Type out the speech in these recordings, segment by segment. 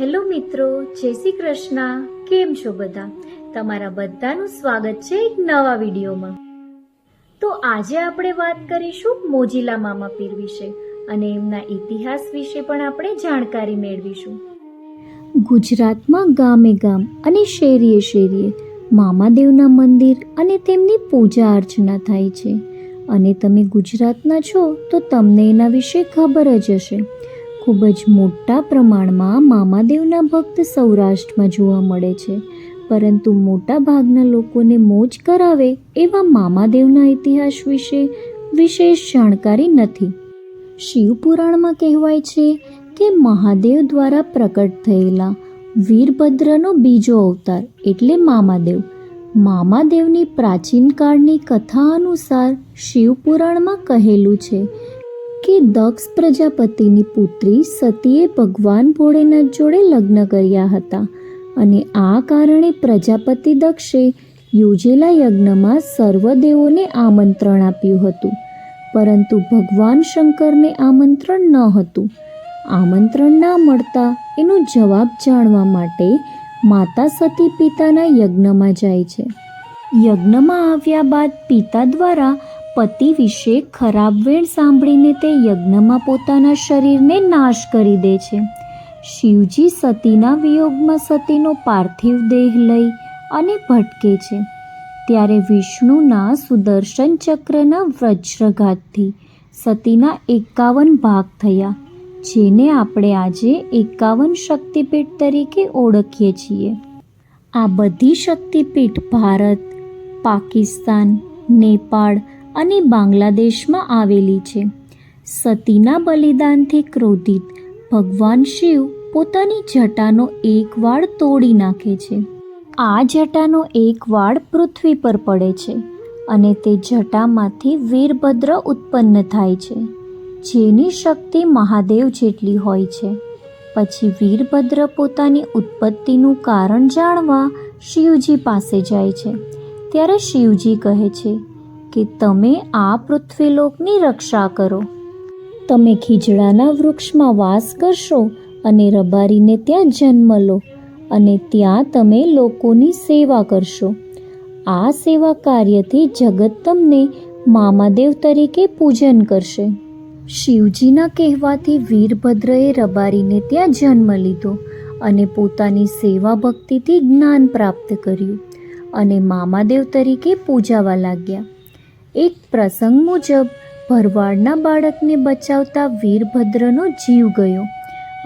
Hello મિત્રો, જય શ્રી કૃષ્ણ. કેમ છો બધા? તમારા બધાનું સ્વાગત છે એક નવા વિડીયોમાં. તો આજે આપણે વાત કરીશું મોજીલા મામા પીર વિશે અને એમના ઇતિહાસ વિશે પણ આપણે જાણકારી મેળવીશું. ગુજરાતમાં ગામે ગામ અને શેરીએ શેરીએ મામાદેવના મંદિર અને તેમની પૂજા અર્ચના થાય છે. અને તમે ગુજરાતના છો તો તમને એના વિશે ખબર જ હશે. ખૂબ જ મોટા પ્રમાણમાં મામાદેવના ભક્ત સૌરાષ્ટ્રમાં જોવા મળે છે. પરંતુ મોટા ભાગના લોકોને મોજ કરાવે એવા મામાદેવના ઇતિહાસ વિશે વિશેષ જાણકારી નથી. શિવપુરાણમાં કહેવાય છે કે મહાદેવ દ્વારા પ્રકટ થયેલા વીરભદ્રનો બીજો અવતાર એટલે મામાદેવ. મામાદેવની પ્રાચીન કાળની કથા અનુસાર શિવપુરાણમાં કહેલું છે કે દક્ષ પ્રજાપતિની પુત્રી સતીએ ભગવાન ભોળેનાથ જોડે લગ્ન કર્યા હતા અને આ કારણે પ્રજાપતિ દક્ષે યોજેલા યજ્ઞમાં સર્વદેવોને આમંત્રણ આપ્યું હતું. પરંતુ ભગવાન શંકરને આમંત્રણ ન હતું. આમંત્રણ ના મળતા એનો જવાબ જાણવા માટે માતા સતી પિતાના યજ્ઞમાં જાય છે. યજ્ઞમાં આવ્યા બાદ પિતા દ્વારા પતિ વિશે ખરાબ વેણ સાંભળીને તે યજ્ઞમાં પોતાના શરીરને નાશ કરી દે છે. શિવજી સતીના વિયોગમાં સતીનો પાર્થિવ દેહ લઈ અને ભટકે છે. ત્યારે વિષ્ણુના સુદર્શન ચક્રના વજ્રઘાતથી સતીના એકાવન ભાગ થયા, જેને આપણે આજે એકાવન શક્તિપીઠ તરીકે ઓળખીએ છીએ. આ બધી શક્તિપીઠ ભારત, પાકિસ્તાન, નેપાળ અને બાંગ્લાદેશમાં આવેલી છે. સતીના બલિદાનથી ક્રોધિત ભગવાન શિવ પોતાની જટાનો એક વાળ તોડી નાખે છે. આ જટાનો એક વાળ પૃથ્વી પર પડે છે અને તે જટામાંથી વીરભદ્ર ઉત્પન્ન થાય છે. જેની શક્તિ મહાદેવ જેટલી હોય છે. પછી વીરભદ્ર પોતાની ઉત્પત્તિનું કારણ જાણવા શિવજી પાસે જાય છે. ત્યારે શિવજી કહે છે કે તમે આ પૃથ્વીલોકની રક્ષા કરો. તમે ખીજડાના વૃક્ષમાં વાસ કરશો અને રબારીને ત્યાં જન્મ લો અને ત્યાં તમે લોકોની સેવા કરશો. આ સેવા કાર્યથી જગત તમને મામાદેવ તરીકે પૂજન કરશે. શિવજીના કહેવાથી વીરભદ્રએ રબારીને ત્યાં જન્મ લીધો અને પોતાની સેવા ભક્તિથી જ્ઞાન પ્રાપ્ત કર્યું અને મામાદેવ તરીકે પૂજાવા લાગ્યા. એક પ્રસંગ મુજબ, ભરવાડના બાળકને બચાવતા વીરભદ્રનો જીવ ગયો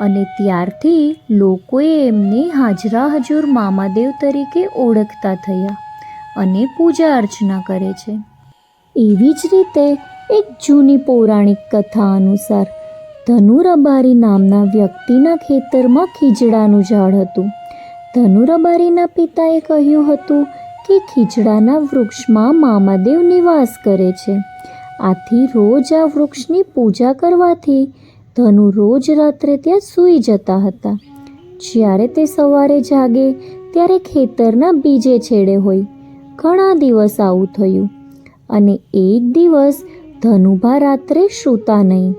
અને ત્યારથી લોકોએ એમને હાજરા હજુર મામાદેવ તરીકે ઓળખતા થયા અને પૂજા અર્ચના કરે છે. એવી જ રીતે એક જૂની પૌરાણિક કથા અનુસાર ધનુરબારી નામના વ્યક્તિના ખેતરમાં ખીજડાનું ઝાડ હતું. ધનુરબારીના પિતાએ કહ્યું હતું કે ખીચડાના વૃક્ષમાં મામાદેવ નિવાસ કરે છે. આથી રોજ આ વૃક્ષની પૂજા કરવાથી ધનુ રોજ રાત્રે ત્યાં સૂઈ જતા હતા. જ્યારે તે સવારે જાગે, ત્યારે ખેતરના બીજે છેડે હોય. ઘણા દિવસ આવું થયું અને એક દિવસ ધનુભા રાત્રે સૂતા નહીં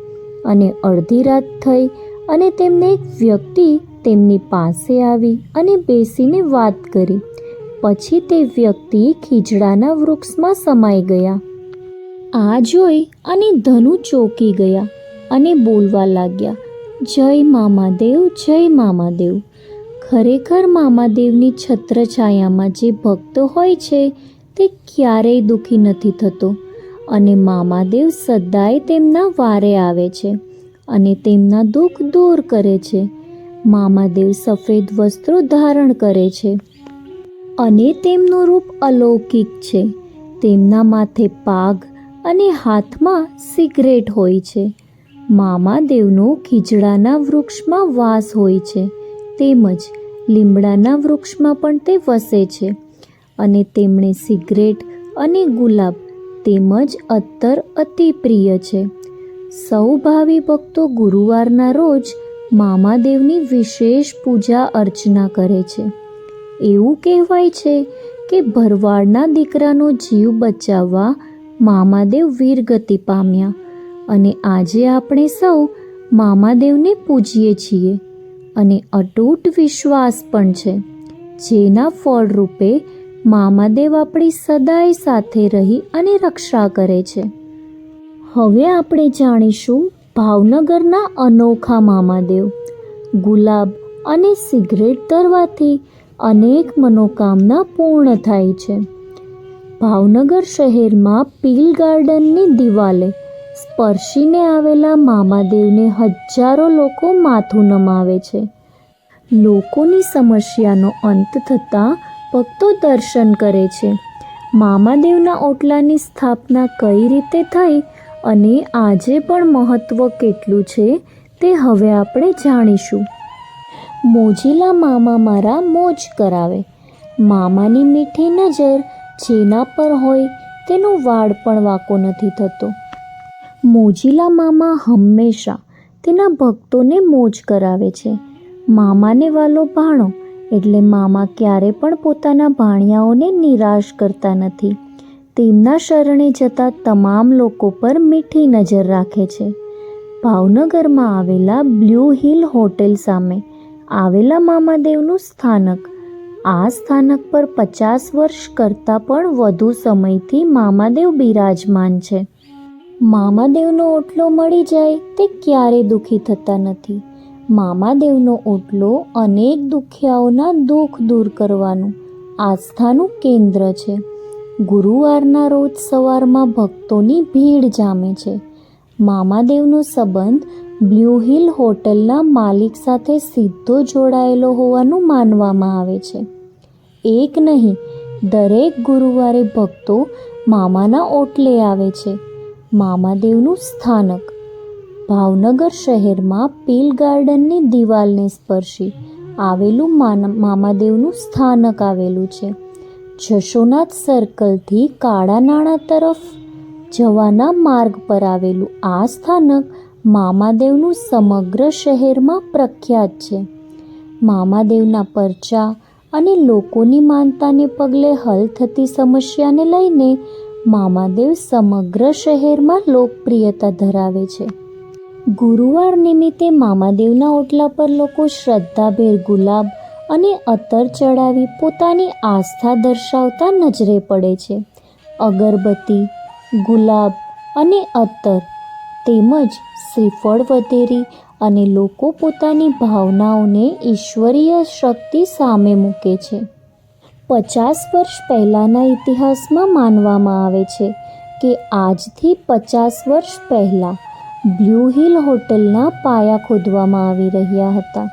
અને અડધી રાત થઈ અને તેમને એક વ્યક્તિ તેમની પાસે આવી અને બેસીને વાત કરી. પછી તે વ્યક્તિ ખીજડાના વૃક્ષમાં સમાઈ ગયા. આ જોઈ અને ધનુ ચોકી ગયા અને બોલવા લાગ્યા, જય મામાદેવ જય મામાદેવ. ખરેખર મામાદેવની છત્રછાયામાં જે ભક્ત હોય છે, તે ક્યારેય દુઃખી નથી થતો અને મામાદેવ સદાય તેમના વારે આવે છે અને તેમના દુઃખ દૂર કરે છે. મામાદેવ સફેદ વસ્ત્રો ધારણ કરે છે. અને તેમનું રૂપ અલૌકિક છે. તેમના માથે પાગ અને હાથમાં સિગરેટ હોય છે. મામાદેવનો ખીજડાના વૃક્ષમાં વાસ હોય છે. તેમજ લીમડાના વૃક્ષમાં પણ તે વસે છે. અને તેમણે સિગરેટ અને ગુલાબ તેમજ અત્તર અતિ પ્રિય છે. સૌ ભાવિ ભક્તો ગુરુવારના રોજ મામાદેવની વિશેષ પૂજા અર્ચના કરે છે. એવું કહેવાય છે કે ભરવાડના દીકરાનો જીવ બચાવવા મામાદેવ વીરગતિ પામ્યા. અને આજે આપણે સૌ મામાદેવને પૂજીએ છીએ. અને અટૂટ વિશ્વાસ પણ છે. જેના ફળરૂપે મામાદેવ આપણી સદાય સાથે રહી અને રક્ષા કરે છે. હવે આપણે જાણીશું ભાવનગરના અનોખા મામાદેવ. ગુલાબ અને સિગરેટ ધરવાથી અનેક મનોકામના પૂર્ણ થાય છે. ભાવનગર શહેરમાં પીલ ગાર્ડનની દિવાલે સ્પર્શીને આવેલા મામાદેવને હજારો લોકો માથું નમાવે છે. લોકોની સમસ્યાનો અંત થતાં ભક્તો દર્શન કરે છે. મામાદેવના ઓટલાની સ્થાપના કઈ રીતે થઈ અને આજે પણ મહત્ત્વ કેટલું છે તે હવે આપણે જાણીશું. મોજીલા મામા મારા મોજ કરાવે. મામાની મીઠી નજર જેના પર હોય તેનો વાળ પણ વાકો નથી થતો. મોજીલા મામા હંમેશા તેના ભક્તોને મોજ કરાવે છે. મામાને વાલો ભાણો એટલે મામા ક્યારે પણ પોતાના ભાણિયાઓને નિરાશ કરતા નથી. તેમના શરણે જતા તમામ લોકો પર મીઠી નજર રાખે છે. ભાવનગરમાં આવેલા બ્લુ હિલ હોટેલ સામે આવેલા મામાદેવનું સ્થાનક. આ સ્થાનક પર પચાસ વર્ષ કરતાં પણ વધુ સમયથી મામાદેવ બિરાજમાન છે. મામાદેવનો ઓટલો મળી જાય તે ક્યારે દુઃખી થતા નથી. મામાદેવનો ઓટલો અનેક દુખિયાઓના દુઃખ દૂર કરવાનું આસ્થાનું કેન્દ્ર છે. ગુરુવારના રોજ સવારમાં ભક્તોની ભીડ જામે છે. મામાદેવનો સંબંધ બ્લુ હિલ હોટલના માલિક સાથે સીધો જોડાયેલો હોવાનું માનવામાં આવે છે. એક નહીં, દરેક ગુરુવારે ભક્તો મામાના ઓટલે આવે છે. મામાદેવનું સ્થાનક. ભાવનગર શહેરમાં પીલ ગાર્ડનની દિવાલને સ્પર્શી આવેલું માન- મામાદેવનું સ્થાનક આવેલું છે. જશોનાથ સર્કલથી કાળા નાણા તરફ જવાના માર્ગ પર આવેલું આ સ્થાનક મામાદેવનું સમગ્ર શહેરમાં પ્રખ્યાત છે. મામાદેવના પરચા અને લોકોની માનતાને પગલે હલ થતી સમસ્યાને લઈને મામાદેવ સમગ્ર શહેરમાં લોકપ્રિયતા ધરાવે છે. ગુરુવાર નિમિત્તે મામાદેવના ઓટલા પર લોકો શ્રદ્ધાભેર ગુલાબ અને અતર ચડાવી પોતાની આસ્થા દર્શાવતા નજરે પડે છે. અગરબત્તી, ગુલાબ અને અત્તર તેમજ શ્રીફળ વધેરી અને લોકો પોતાની ભાવનાઓને ઈશ્વરીય શક્તિ સામે મૂકે છે. પચાસ વર્ષ પહેલાંના ઇતિહાસમાં માનવામાં આવે છે કે આજથી પચાસ વર્ષ પહેલાં બ્લુ હિલ હોટલના પાયા ખોદવામાં આવી રહ્યા હતા.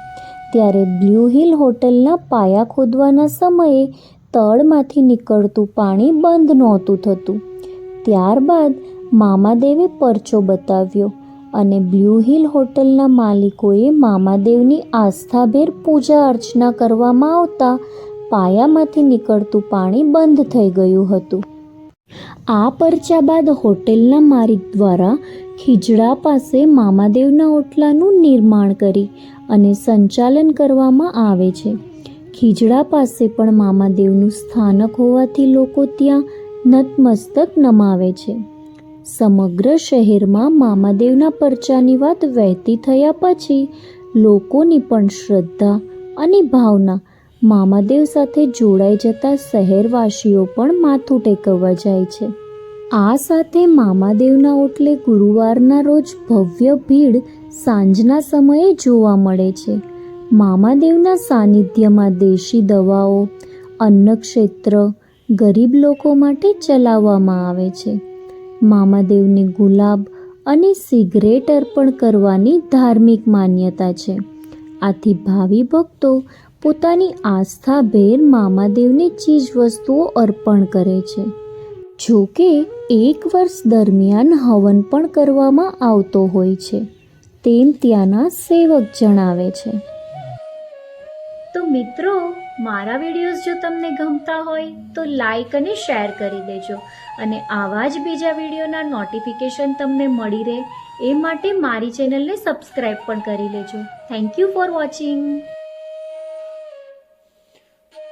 ત્યારે બ્લુ હિલ હોટલના પાયા ખોદવાના સમયે તળમાંથી નીકળતું પાણી બંધ નહોતું થતું. ત્યારબાદ મામાદેવે પરચો બતાવ્યો અને બ્લુ હિલ હોટલના માલિકોએ મામાદેવની આસ્થાભેર પૂજા અર્ચના કરવામાં આવતા પાયામાંથી નીકળતું પાણી બંધ થઈ ગયું હતું. આ પરચા બાદ હોટેલના માલિક દ્વારા ખીજડા પાસે મામાદેવના ઓટલાનું નિર્માણ કરી અને સંચાલન કરવામાં આવે છે. ખીજડા પાસે પણ મામાદેવનું સ્થાનક હોવાથી લોકો ત્યાં નતમસ્તક નમાવે છે. સમગ્ર શહેરમાં મામાદેવના પરચાની વાત વહેતી થયા પછી લોકોની પણ શ્રદ્ધા અને ભાવના મામાદેવ સાથે જોડાઈ જતા શહેરવાસીઓ પણ માથું ટેકવવા જાય છે. આ સાથે મામાદેવના ઓટલે ગુરુવારના રોજ ભવ્ય ભીડ સાંજના સમયે જોવા મળે છે. મામાદેવના સાનિધ્યમાં દેશી દવાઓ, અન્નક્ષેત્ર ગરીબ લોકો માટે ચલાવવામાં આવે છે. મામાદેવને ગુલાબ અને સિગરેટ અર્પણ કરવાની ધાર્મિક માન્યતા છે. આથી ભાવિ ભક્તો પોતાની આસ્થાભેર મામાદેવને ચીજવસ્તુઓ અર્પણ કરે છે. જો કે એક વર્ષ દરમિયાન હવન પણ કરવામાં આવતો હોય છે. તેમ ત્યાંના સેવક જણાવે છે. તો મિત્રો, મારા વિડીયોઝ જો તમને ગમતા હોય, તો લાઈક અને શેર કરી દેજો. અને આવા જ બીજા વિડીયોના નોટિફિકેશન તમને મળી રહે, એ માટે મારી ચેનલને સબસ્ક્રાઈબ પણ કરી લેજો. Thank you for watching